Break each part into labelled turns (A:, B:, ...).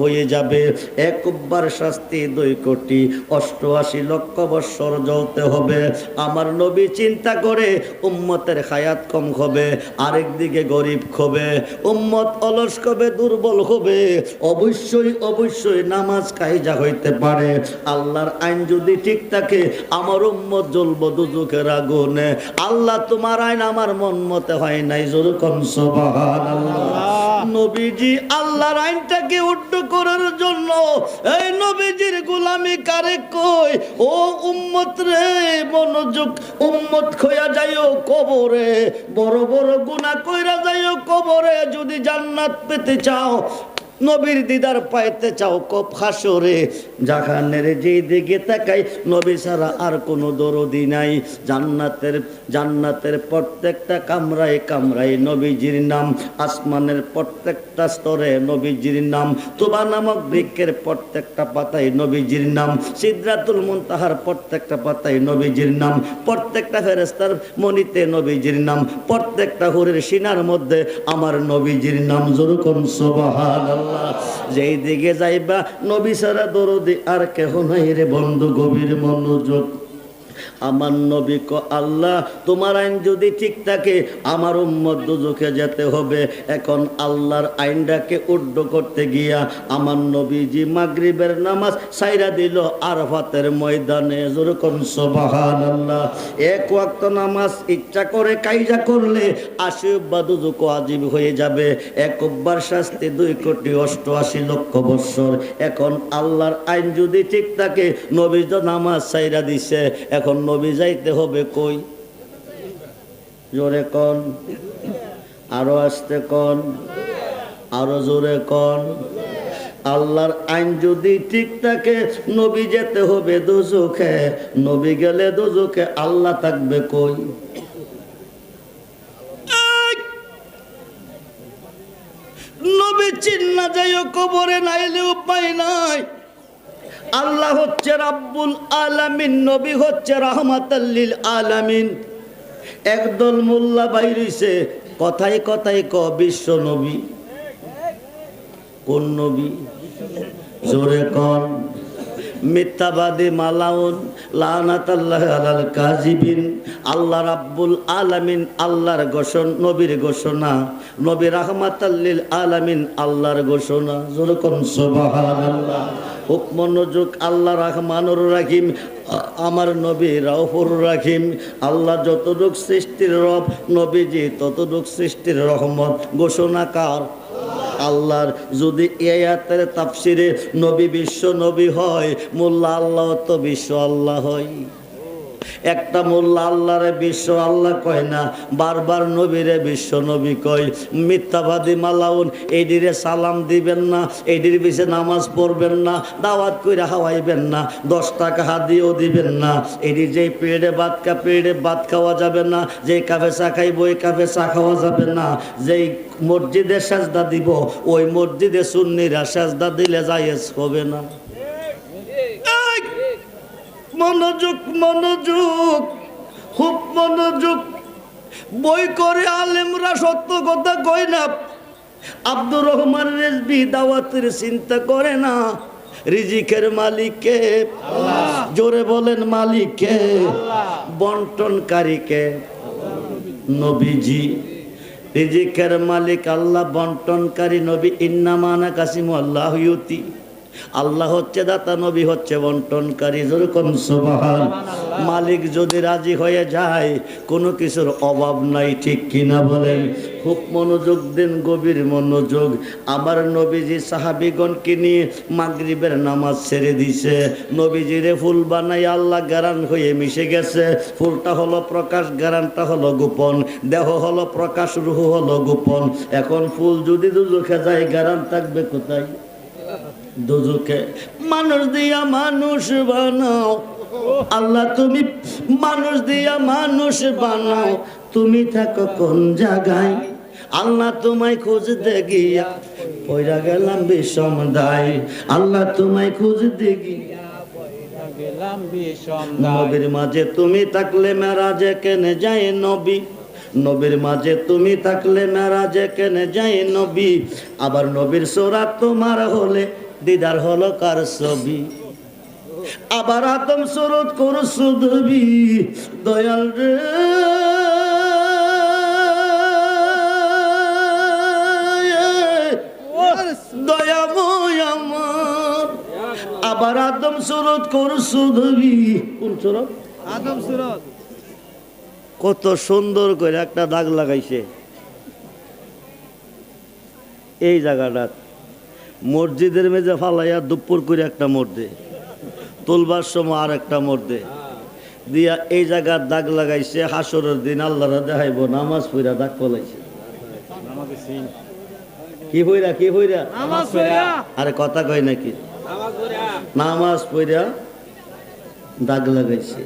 A: হয়ে যাবে। একবার শাস্তি দুই কোটি, অষ্টআশি লক্ষ বৎসর জ্বলতে হবে। আমার নবী চিন্তা করে উম্মতের হায়াত কম হবে, আরেক দিকে গরিব হবে উম্মত অলস দুর্বল হবে অবশ্যই অবশ্যই নামাজ কাইজা হইতে পারে। আল্লাহর আইন যদি ঠিক থাকে, আমার উম্মত জ্বলব দুজকের আগুনে। আল্লাহ তোমার আইন আমার মন মতে হয় নাই, জোর যেরকম সুবহানাল্লাহ। নবীজি আল্লাহর আইনটাকে উড্ড করার জন্য, এই নবীজির গোলামি কারে কই? ও উম্মত রে, মনোযোগ উম্মত খোয়া যাইও কবরে, বড় বড় গুনাহ কইরা যাইও কবরে, যদি জান্নাত পেতে চাও নবীর দিদার পাইতে চাও কপ হাসরে, জাহানের যেই দিকে তাকাই, নবী ছাড়া আর কোনো দরদি নাই। জান্নাতের জান্নাতের প্রত্যেকটা কামরায় কামরায় নবীজির নাম, আসমানের প্রত্যেকটা স্তরে নবীজির নাম, তোবা নামক বৃক্ষের প্রত্যেকটা পাতায় নবীজির নাম সিদ্ধাতুল মুনতাহার প্রত্যেকটা পাতায় নবীজির নাম, প্রত্যেকটা ফেরেস্তার মনিতে নবীজির নাম, প্রত্যেকটা হুরের সিনার মধ্যে আমার নবীজির নাম জরুকন সুবহানাল্লাহ। যেই দিকে যাইবা নবী সারা দরদি আর কেহ নাই রে বন্ধু গভীর মনোযোগ। আমার নবী ক আল্লাহ, তোমার আইন যদি ঠিক থাকে, আমার উম্মত দুজকে যেতে হবে। এখন আল্লাহর আইনটাকে উড্ড করতে গিয়া আমার নবীজি মাগরিবের নামাজ সাইরা দিল আরফাতের ময়দানে। যেরকম সবাহান আল্লাহ এক ওয়াক্ত নামাজ ইচ্ছা করে কাইজা করলে আশীর্বাদ দুজক আজীব হয়ে যাবে। একবার শাস্তি দুই কোটি অষ্টআশি লক্ষ বৎসর এখন আল্লাহর আইন যদি ঠিক থাকে নবী তো নামাজ সাইরা দিছে। এখন নবী যাইতে হবে কই? জোরে কন। আরও আসতে কন। আরও জোরে কন। আল্লাহর আইন যদি ঠিক থাকে, নবী যেতে হবে দুজুকে নবী গেলে দুজুকে আল্লাহ থাকবে কই? নবী চিন্না যাইও কবরে নাইলে উপায় নাই। আল্লাহ হচ্ছে রাব্বুল আলামিন, নবী হচ্ছে রাহমাতাল্লিল আলামিন। একদল মোল্লা বাইরিছে, কথায় কথায় ক, বিশ্ব নবী। কোন নবী? জোরে কন। মিথ্যাবাদী মালাউন, লানাতাল্লাহ আলাল কাজিবিন আল্লাহ রাব্বুল আলামিন, আল্লাহর ঘোষণ, নবীর ঘোষণা। নবী রাহমাতাল্লিল আলামিন, আল্লাহর ঘোষণা। জোরে কোন, সুবহানাল্লাহ। খুব মনোযোগ আল্লাহ রহমানুর রাখিম আমার নবী রাউফুর রাখিম আল্লাহ যতটুক সৃষ্টির রব, নবীজি ততটুক সৃষ্টির রহমত। ঘোষণাকার আল্লাহর। যদি এয়াতের তাফসিরে নবী বিশ্ব নবী হয়, মোল্লা আল্লাহ তো বিশ্ব আল্লাহ হয়। একটা মোল্লা আল্লাহরে বিশ্ব আল্লাহ কয় না, বারবার নবীরে বিশ্ব নবী কয়। মিথ্যাবাদী মালাউন এইদিরে সালাম দিবেন না এইদির পিছে নামাজ পড়বেন না, দাওয়াত কইরা হাওয়াইবেন না, দশ টাকা হাদিও দিবেন না। এটি যেই পেড়ে ভাত কা পেড়ে ভাত খাওয়া যাবে না, যেই কাফে চা খাইব, ওই কাফে চা খাওয়া যাবে না। যেই মসজিদে সাজদা দিব, ওই মসজিদে সুন্নিরা সাজদা দিলে জায়েজ হবে না! মনোযোগ মনোযোগ খুব মনোযোগ। বই করে আলেমরা সত্য কথা কয় না। আব্দুর রহমান রেজবি দাওয়াতের চিন্তা করে না। রিজিকের মালিককে। জোরে বলেন মালিককে। বন্টনকারীকে। নবীজি রিজিকের মালিক আল্লাহ বন্টনকারী নবী। ইন্নামানা কাসিম আল্লাহ ইউতি। আল্লাহ হচ্ছে দাতা, নবী হচ্ছে বন্টনকারী, যেরকম সুবহান। মালিক যদি রাজি হয়ে যায়, কোনো কিছুর অভাব নাই, ঠিক কিনা বলেন? খুব মনোযোগ দেন, গভীর মনোযোগ। আমার নবীজি সাহাবিগণকে নিয়ে মাগরিবের নামাজ ছেড়ে দিছে। নবীজিরে ফুল বানাই আল্লাহ গারান হয়ে মিশে গেছে। ফুলটা হলো প্রকাশ গারানটা হলো গোপন। দেহ হলো প্রকাশ, রুহ হলো গোপন। এখন ফুল যদি দুজোখে যায় গারান থাকবে কোথায়? দুজুকে মানুষ দিয়া মানুষ বানাও। আল্লাহ, তুমি মানুষ দিয়া মানুষ বানাও। তুমি থাকো কোন জায়গায়? আল্লাহ তোমায় খুঁজতে গিয়া পয়রা গেলাম বিষম দায়। আল্লাহ তোমায় খুঁজতে গিয়া নবীর মাঝে তুমি থাকলে মেরাজে কেনে যায় নবী? নবীর মাঝে তুমি থাকলে মেরাজে কেনে যাই নবী? আবার নবীর সোরা তোমার হলে দিদার হলো কার ছবি? আবার আতম সুরত করছু দেবী দয়াল রে। দয়াময় আমার। আবার আদম সুরত করছু দেবী কোন সুরত?
B: আদম সুরত।
A: কত সুন্দর করে একটা দাগ লাগাইছে। এই জায়গাটা মসজিদের মেঝে ফালাইয়া দুপুর করে একটা মর্দে তুলবার সময় আর একটা মর্দে। দিয়া এই জায়গার দাগ লাগাইছে হাসরের দিন আল্লাহরা দেখাইব নামাজ পইরা দাগ পলাইছে কি হইরা কি হইরা? আরে কথা কয় নাকি? নামাজ পইরা দাগ লাগাইছে।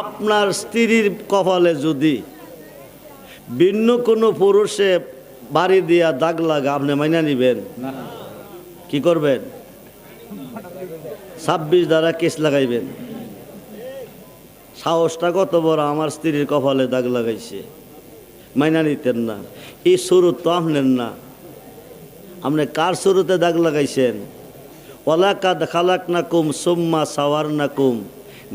A: আপনার স্ত্রীর কপালে যদি ভিন্ন কোনো পুরুষে বাড়ি দিয়া দাগ লাগা আপনি মাইনা নিবেন? কি করবেন? ছাব্বিশ দ্বারা কেস লাগাইবেন। সাহসটা কত বড় আমার স্ত্রীর কপালে দাগ লাগাইছে। মাইনা নিতেন না। এই শুরু তো আপনার না। আপনি কার শুরুতে দাগ লাগাইছেন? ওলাকাদ খালাক না কুম সুম্মা সাওয়ার না কুম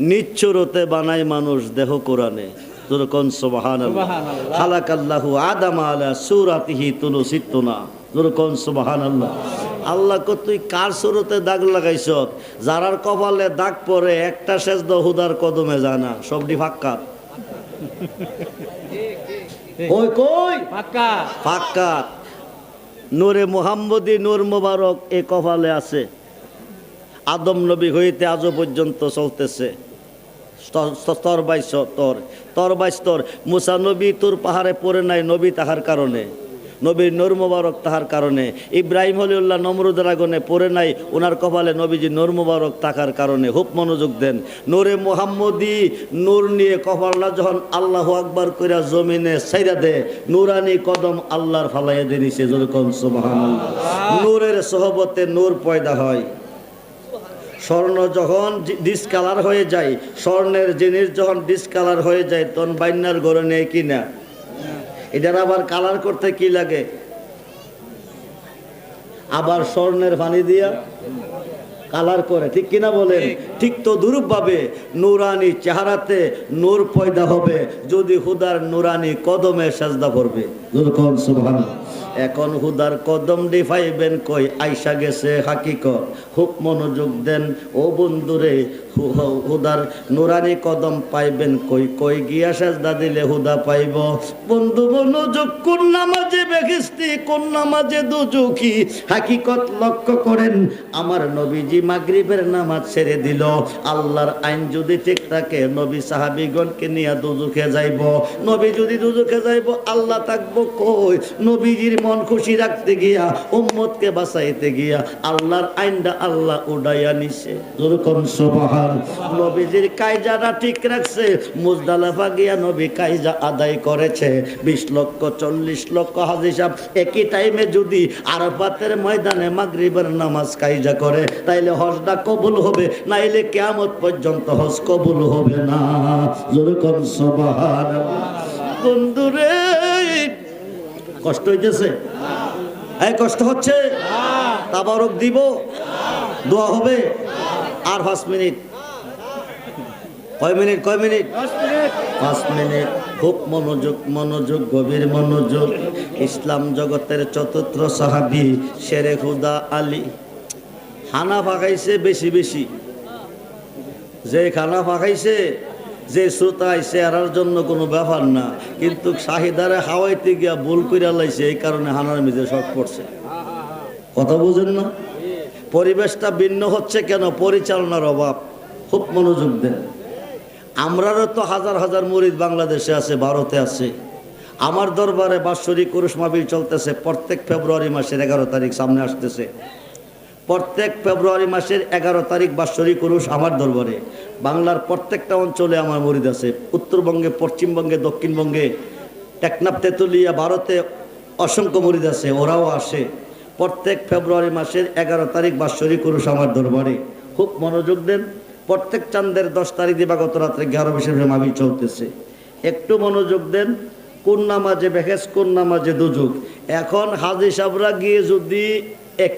A: নিচ্ছুরতে বানায় মানুষ দেহ কোরআনে। যেরকম সুবাহান
B: সুবহানাল্লাহ।
A: খালাক আল্লাহু আদাম আলা সুরাতিহি তুলু সিত্তুনা যেরকম সুবাহান আল্লাহ আল্লাহ কো তুই কার শুরুতে দাগ লাগাইছ? যারার কপালে দাগ পরে একটা শেষ হুদার কদমে জানা সবটি ফাক্কাত কই কই?
B: পাক্কা
A: ফাক্কাত নূরে মোহাম্মদী নূর মোবারক এ কপালে আছে। আদম নবী হইতে আজও পর্যন্ত চলতেছে। স্তর- বাই স্তর। তর বাই স্তর। মুসা নবী তোর পাহাড়ে পড়ে নাই নবী তাহার কারণে। নবীর নূর মোবারক তাহার কারণে। ইব্রাহিম হলিউল্লাহ নমরুদের আগুনে পড়ে নাই ওনার কপালে নবীজি নূর মোবারক থাকার কারণে। খুব মনোযোগ দেন। নূরে মোহাম্মদী নূর নিয়ে কপালটা যখন আল্লাহ আকবার কইরা জমিনে সাইরা দে নুরানি কদম আল্লাহর ফালাইয়া দিনিছে যেরকম সুবহানাল্লাহ। নূরের সহবতে নূর পয়দা হয়। স্বর্ণ যখন ডিসকালার হয়ে যায় স্বর্ণের জিনিস যখন ডিসকালার হয়ে যায় তখন বাইনার ঘরে নেই কিনা? এটার আবার কালার করতে কি লাগে? আবার স্বর্ণের পানি দিয়া কালার করে ঠিক কিনা বলেন? ঠিক। তো দুরূপভাবে নুরানি চেহারাতে নূর পয়দা হবে যদি হুদার নুরানি কদমে সাজদা সুবহানাল্লাহ। এখন হুদার কদম ডিফাইবেন কই, আইসা গেছে হাকিকত। খুব মনোযোগ দেন, ও বন্ধুরে হুদার নুরানি কদম পাইবেন কই কই গিয়া সাজদা দিলে হুদা পাইব? বন্ধু, মনোযোগ, কোন নামাজে বেখিস্তি কোন নামাজে দুজুকি হাকিকত লক্ষ্য করেন, আমার নবীজি মাগরিবের নামাজ ছেড়ে দিল। আল্লাহর আইন যদি ঠিক থাকে, নবী সাহাবিগণকে নিয়ে দুজুকে যাইব। নবী যদি দুজুকে যাইব, আল্লাহ থাকব কই? নবীজির মন খুশি রাখতে গিয়া, উম্মতকে বাঁচাইতে গিয়া, আল্লাহর আইনটা আল্লাহ উড়াইয়া নিছে। যেরকম সুবহান। নবীজির কায়জাটা ঠিক রাখছে, মুজদালাফা গিয়া নবী কায়জা আদায় করেছে। বিশ লক্ষ, চল্লিশ লক্ষ হাজি সাহেব একই টাইমে যদি আরাফাতের ময়দানে মাগরিবের নামাজ কায়জা করে, তাইলে হজটা কবুল হবে, নাইলে কেয়ামত পর্যন্ত হজ কবুল হবে না। যেরকম সুবহান। বন্ধুরে কষ্ট হইতেছে? এই কষ্ট হচ্ছে? তাবারক দিব। দোয়া হবে। আর পাঁচ মিনিট। কয় মিনিট কয়
B: মিনিট?
A: পাঁচ মিনিট। খুব মনোযোগ মনোযোগ, গভীর মনোযোগ। ইসলাম জগতের চতুর্থ সাহাবি শেরে খুদা আলী। খানা ফাঁকাইছে বেশি বেশি। যে খানা ফাঁকাইছে যে শ্রোতা আইসে এরার জন্য কোনো ব্যাপার না, কিন্তু শাহিদারে হাওয়াইতে গিয়া ভুল কইরা লাইছে, এই কারণে হানার মেঝে শর্ট পড়ছে কথা বুঝেন না? পরিবেশটা ভিন্ন হচ্ছে কেন? পরিচালনার অভাব। খুব মনোযোগ দেন। আমরারও তো হাজার হাজার মুরিদ বাংলাদেশে আছে, ভারতে আছে। আমার দরবারে বাৎসরিক কুরুষ মাহবিল চলতেছে, প্রত্যেক ফেব্রুয়ারি মাসের এগারো তারিখ সামনে আসতেছে। প্রত্যেক ফেব্রুয়ারি মাসের এগারো তারিখ বাৎসরিক কুরুষ আমার দরবারে। বাংলার প্রত্যেকটা অঞ্চলে আমার মরিদ আছে। উত্তরবঙ্গে, পশ্চিমবঙ্গে, দক্ষিণবঙ্গে, টেকনাফ, তেঁতুলিয়া, ভারতে অসংখ্য মরিদ আছে, ওরাও আসে। প্রত্যেক ফেব্রুয়ারি মাসের এগারো তারিখ বাৎসরিক কুরুষ আমার দরবারে। খুব মনোযোগ দেন। প্রত্যেক চান্দের দশ তারিখ দিবাগত রাত্রে এগারো বিশেষ মাহবিল চলতেছে। একটু মনোযোগ দেন। কোন নামাজে বেহেস কোন নামাজে দুযুগ? এখন হাজি সাহরা গিয়ে যদি এক